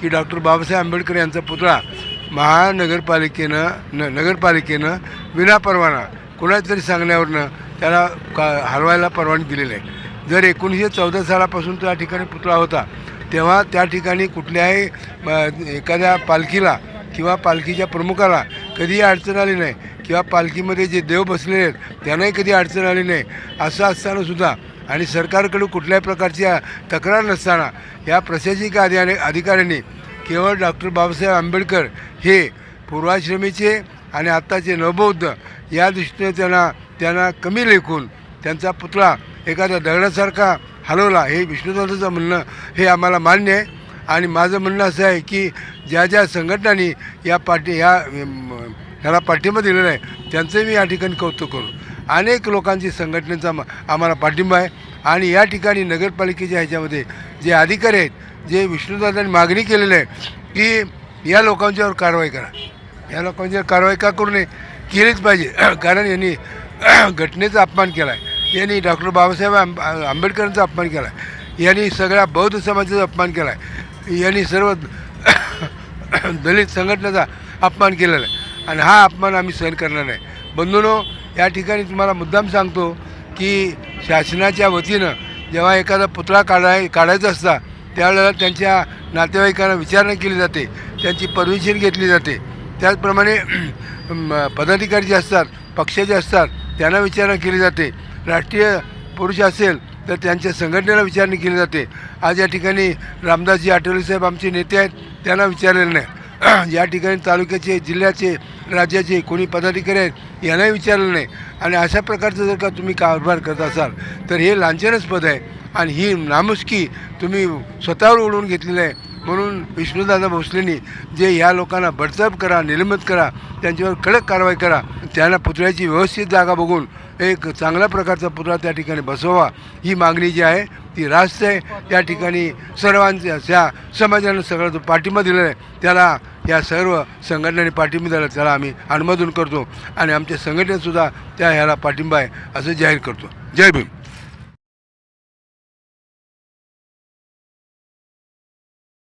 की डॉक्टर बाबासाहेब आंबेडकर यांचा पुतळा महानगरपालिकेनं न नगरपालिकेनं विनापरवाना कुणाच्या तरी सांगण्यावरनं त्याला का हलवायला परवानगी दिलेली आहे. जर एकोणीसशे चौदा सालापासून त्या ठिकाणी पुतळा होता तेव्हा त्या ठिकाणी कुठल्याही एखाद्या पालखीला किंवा पालखीच्या प्रमुखाला कधीही अडचण आली नाही किंवा पालखीमध्ये जे देव बसलेले आहेत त्यांनाही कधी अडचण आली नाही असं असतानासुद्धा आणि सरकारकडून कुठल्याही प्रकारची तक्रार नसताना या प्रशासकीय अधिकारी अधिकाऱ्यांनी केवळ डॉक्टर बाबासाहेब आंबेडकर हे पूर्वाश्रमीचे आणि आत्ताचे नवबौद्ध या दृष्टीने त्यांना त्यांना कमी लेखून त्यांचा पुतळा एखाद्या दगडासारखा हलवला हे विष्णुदासाचं म्हणणं हे आम्हाला मान्य आहे. आणि माझं म्हणणं असं आहे की ज्या ज्या संघटनांनी या पाठी या ह्याला पाठिंबा दिलेला आहे त्यांचं मी या ठिकाणी कौतुक करू. अनेक लोकांची संघटनेचा आम्हाला पाठिंबा आहे. आणि या ठिकाणी नगरपालिकेच्या ह्याच्यामध्ये जे अधिकारी आहेत जे विष्णुदादांनी मागणी केलेली आहे की या लोकांच्यावर कारवाई करा. या लोकांच्यावर कारवाई का करू नये? केलीच पाहिजे. कारण यांनी घटनेचा अपमान केला आहे यांनी डॉक्टर बाबासाहेब आंब आंबेडकरांचा अपमान केला आहे यांनी सगळ्या बौद्ध समाजाचा अपमान केला आहे यांनी सर्व दलित संघटनेचा अपमान केलेला आहे. आणि हा अपमान आम्ही सहन करणार नाही. बंधूनो या ठिकाणी तुम्हाला मुद्दाम सांगतो की शासनाच्या वतीनं जेव्हा एखादा पुतळा काढाय काढायचा असता त्यावेळेला त्यांच्या नातेवाईकांना विचारणा केली जाते. त्यांची परमिशन घेतली जाते. त्याचप्रमाणे म, पदाधिकारी जे असतात पक्षाचे असतात त्यांना विचारणा केली जाते. राष्ट्रीय पुरुष असेल तर त्यांच्या संघटनेला विचारणी केली जाते. आज या ठिकाणी रामदासजी आठवले साहेब आमचे नेते आहेत त्यांना विचारलेलं नाही. या ठिकाणी तालुक्याचे जिल्ह्याचे राज्याचे कोणी पदाधिकारी आहेत यांनाही विचारलं नाही. आणि अशा प्रकारचं जर का तुम्ही कारभार करत असाल तर हे लांछनस्पद आहे. आणि ही नामुष्की तुम्ही स्वतःवर ओढून घेतलेली आहे. म्हणून विष्णुदादा भोसलेंनी जे ह्या लोकांना बडतप करा निलंबित करा त्यांच्यावर कडक कारवाई करा त्यांना पुतळ्याची व्यवस्थित जागा बघून एक चांगल्या प्रकारचा पुतळा त्या ठिकाणी बसवावा. ही मागणी जी आहे ती रास्त आहे. त्या ठिकाणी सर्वांच्या त्या समाजानं सगळं जो पाठिंबा दिलेला आहे त्याला या सर्व संघटनांनी पाठिंबा दिला त्याला आम्ही अनुमोदन करतो. आणि आमच्या संघटनेतसुद्धा त्या ह्याला पाठिंबा आहे असं जाहीर करतो. जय भीम.